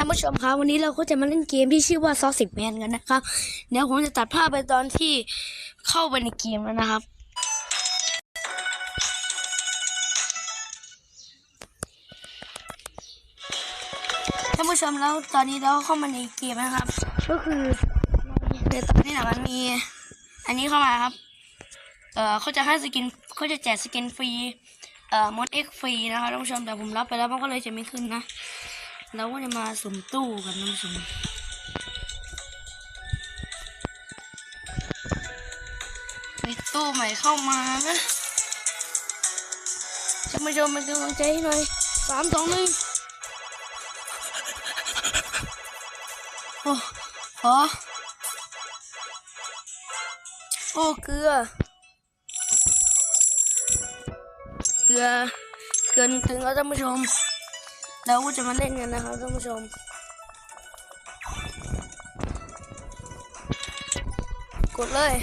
ท่านผู้ชมครับวันนี้เราก็จะมาเล่นเกมที่ชื่อว่าซอสิกแมนกันนะครับ เดี๋ยวผมจะตัดภาพไปตอนที่เข้าไปในเกมแล้วนะครับ ท่านผู้ชมแล้วตอนนี้เราเข้ามาในเกมนะครับ ก็คือในตอนนี้นะมันมี อันนี้เข้ามาครับ เอ่อเขาจะให้สกินเขาจะแจกสกินฟรี เอ่อมดเอ็กฟรีนะครับท่านผู้ชมแต่ผมรับไปแล้วมันก็เลยจะไม่ขึ้นนะ เราก็จะมาสุ่มตู้กันท่านผู้ชมมีตู้ใหม่เข้ามานะท่านผู้ชมเป็นกำลังใจให้หน่อยสามสองหนึ่งโอ้โหโอ้เกลือ เกลือ เกลือถึงแล้วท่านผู้ชม เราก็จะมาเล่นกันนะครับท่านผู้ชม กดเลย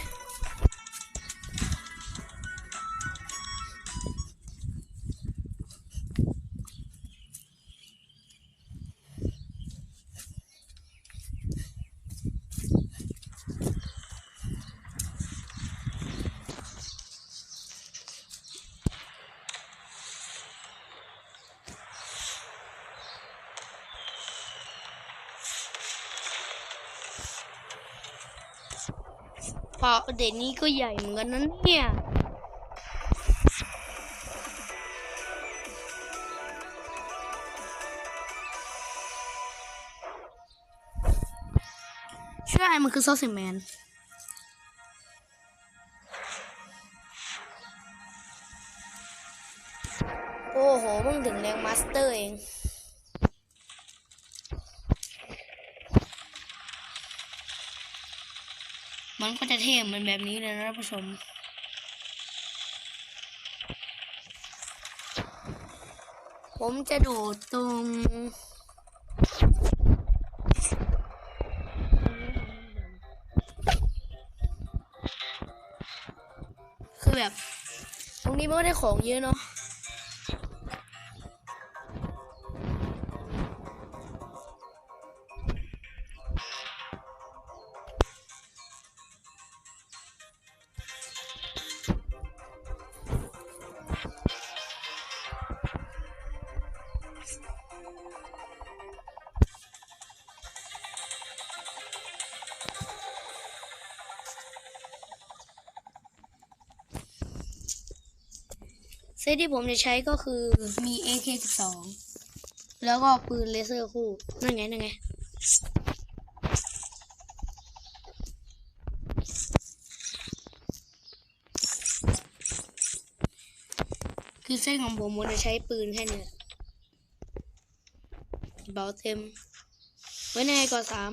พอเด็กนี้ก็ใหญ่เหมือนกันนั้นเนี่ยใช่มันคือซอสแมนโอ้โหเพิ่งถึงแรงมาสเตอร์เอง มันก็จะเท่เหมือนแบบนี้เลยนะท่านผู้ชม ผมจะโดดตรงคือแบบ ตรงนี้มันก็ได้ของเยอะเนาะ ตที่ผมจะใช้ก็คือมี AK12 แล้วก็ปืนเลเซอร์คู่นั่นไงนั่นไงคือเส้นของผมมันจะใช้ปืนแค่นี้แหละเบาเต็ม ไว้ในก่อสาม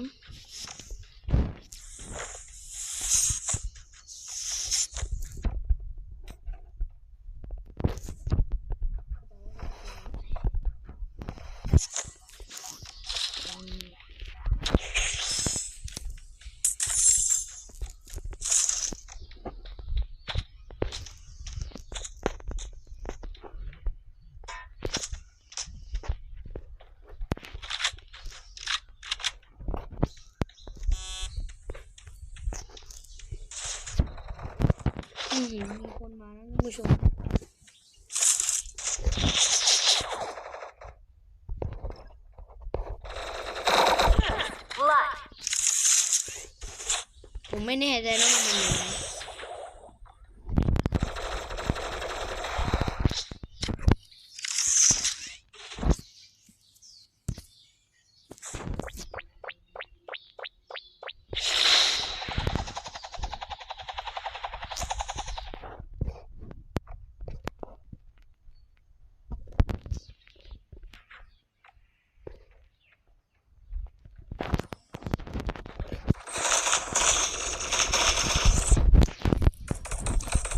อืมมีคนมานะท่านผู้ชมผมไม่แน่ใจนะว่ามันอยู่ไห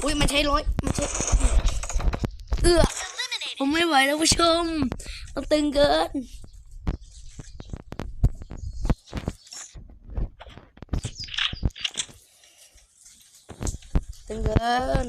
อุ้ยมันใช้ร้อยมันใช้เอือผมไม่ไหวแล้วผู้ชม มันตึงเกินตึงเกิน